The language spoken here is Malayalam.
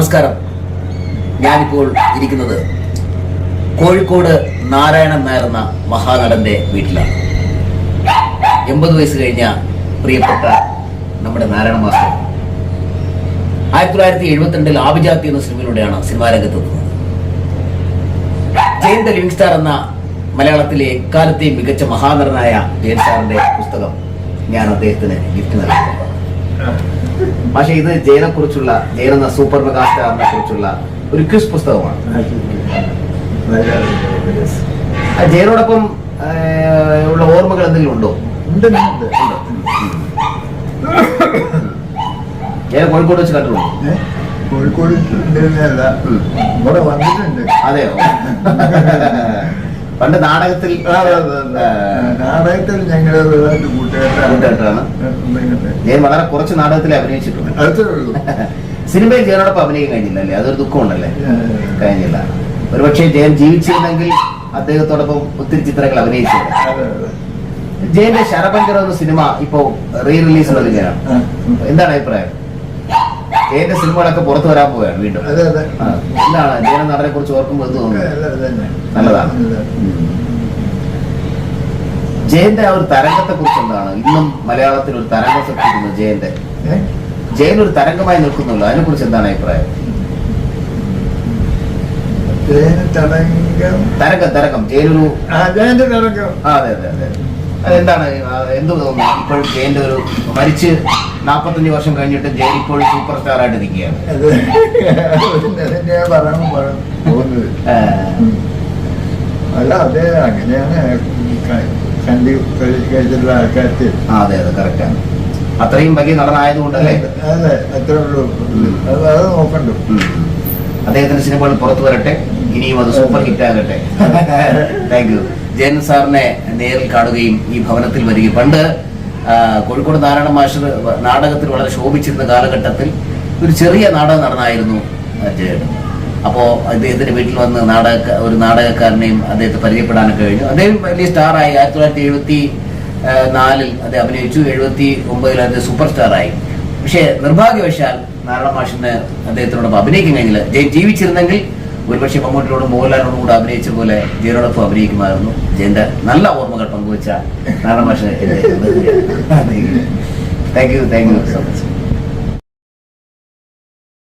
നമസ്കാരം. ഞാനിപ്പോൾ ഇരിക്കുന്നത് കോഴിക്കോട് നാരായണൻ നായർ എന്ന മഹാനടന്റെ വീട്ടിലാണ്. എൺപത് വയസ്സ് കഴിഞ്ഞ പ്രിയപ്പെട്ട നമ്മുടെ നാരായണ മാസ്റ്റർ. ആയിരത്തി തൊള്ളായിരത്തി എഴുപത്തിരണ്ടിൽ ആഭിജാത്തി എന്ന സിനിമയിലൂടെയാണ് സിനിമാ രംഗത്തെത്തുന്നത്. ജയന്ത ലിവിംഗ് സ്റ്റാർ എന്ന മലയാളത്തിലെ എക്കാലത്തെയും മികച്ച മഹാനടനായ ജയൻ സാറിന്റെ പുസ്തകം ഞാൻ അദ്ദേഹത്തിന് ഗിഫ്റ്റ് നൽകുന്നു പക്ഷേ ഇത് ജയനെ കുറിച്ചുള്ള ജയൻ എന്ന സൂപ്പർ പ്രകാശ് സ്റ്റാറിനെ കുറിച്ചുള്ള ഒരു ക്വിസ് പുസ്തകമാണ് ജയനോടൊപ്പം ഉള്ള ഓർമ്മകൾ എന്തെങ്കിലും ഉണ്ടോ. ജയനെ കോഴിക്കോട് വെച്ച് കണ്ടിട്ടുണ്ടോ? കോഴിക്കോട്. ഇവിടെ വന്നിട്ടുണ്ട് അതെയോ പണ്ട് നാടകത്തിൽ. നാടകത്തിൽ ഞങ്ങൾ കൂട്ടുകാരാണ് ഞാൻ വളരെ കുറച്ച് നാടകത്തിൽ അഭിനയിച്ചിട്ടുണ്ട്. സിനിമയിൽ ജയനോടൊപ്പം അഭിനയിക്കാൻ കഴിഞ്ഞില്ല അല്ലേ അതൊരു ദുഃഖമുണ്ടല്ലേ. കഴിഞ്ഞില്ല. ഒരുപക്ഷെ ജയൻ ജീവിച്ചിരുന്നെങ്കിൽ അദ്ദേഹത്തോടൊപ്പം ഒത്തിരി ചിത്രങ്ങൾ അഭിനയിച്ചത് അതെ. ജയന്റെ ശരഭങ്കർ എന്ന സിനിമ ഇപ്പോ റീ റിലീസ് വരികയാണ് എന്താണ് അഭിപ്രായം? ജയന്റെ സിനിമകളൊക്കെ പുറത്തു വരാൻ പോവുകയാണ് വീണ്ടും. എന്താണ് നടനെ കുറിച്ച് ഓർക്കുമ്പോൾ എന്ത് തോന്നുന്നു നല്ലതാണ്. ജയന്റെ ആ ഒരു തരംഗത്തെ കുറിച്ച് എന്താണ്? ഇന്നും മലയാളത്തിൽ ഒരു തരംഗം സൃഷ്ടിക്കുന്നു ജയന്റെ. ജയൻ ഒരു തരംഗമായി നിൽക്കുന്നുള്ളൂ. അതിനെ കുറിച്ച് എന്താണ് അഭിപ്രായം? തരംഗം. തരംഗം ജയനൊരു തരംഗം. ആ, അതെ അതെ അതെ. അതെന്താണ്? എന്ത് തോന്നുന്നു? ഇപ്പോഴും ജയന്റെ ഒരു മരിച്ച് നാപ്പത്തഞ്ച് വർഷം കഴിഞ്ഞിട്ട് ജയൻ ഇപ്പോൾ സൂപ്പർ സ്റ്റാർ ആയിട്ട് നിൽക്കുകയാണ്. അല്ല അതെ അങ്ങനെയാണ് കണ്ടി കഴിച്ചിട്ടുള്ള ആൾക്കാർക്ക്. ആ, അതെ അതെ കറക്റ്റാണ് അത്രയും വലിയ നടനായതുകൊണ്ടല്ലേ അതെ അത്രേ ഉള്ളൂ. അത് അത് നോക്കണ്ടു. അദ്ദേഹത്തിന്റെ സിനിമകൾ പുറത്തു വരട്ടെ. ഇനിയും അത് സൂപ്പർ ഹിറ്റ് ആകട്ടെ. താങ്ക് യു ജയൻ സാറിനെ നേരിൽ കാണുകയും ഈ ഭവനത്തിൽ വരികയും. പണ്ട് കോഴിക്കോട് നാരായണ മാഷർ നാടകത്തിൽ വളരെ ശോഭിച്ചിരുന്ന കാലഘട്ടത്തിൽ ഒരു ചെറിയ നാടകം നടന്നായിരുന്നു ജയൻ. അപ്പോ അദ്ദേഹത്തിന്റെ വീട്ടിൽ വന്ന് നാടക ഒരു നാടകക്കാരനെയും അദ്ദേഹത്തെ പരിചയപ്പെടാനൊക്കെ കഴിഞ്ഞു. അദ്ദേഹം വലിയ സ്റ്റാറായി. ആയിരത്തി തൊള്ളായിരത്തി എഴുപത്തി നാലിൽ അദ്ദേഹം അഭിനയിച്ചു. എഴുപത്തി ഒമ്പതിൽ അദ്ദേഹം സൂപ്പർ സ്റ്റാറായി. പക്ഷേ നിർഭാഗ്യവശാൽ നാരായണ മാഷിന് അദ്ദേഹത്തിനോടൊപ്പം കഴിഞ്ഞില്ല. ജയൻ ജീവിച്ചിരുന്നെങ്കിൽ ഒരുപക്ഷെ മമ്മൂട്ടിയോടും മോഹൻലാലിനോടും കൂടെ അഭിനയിച്ച പോലെ ജയനോടൊപ്പം അഭിനയിക്കുമായിരുന്നു. ജയന്റെ നല്ല ഓർമ്മകൾ പങ്കുവച്ച നാരായണ മാഷ് thank you thank you so much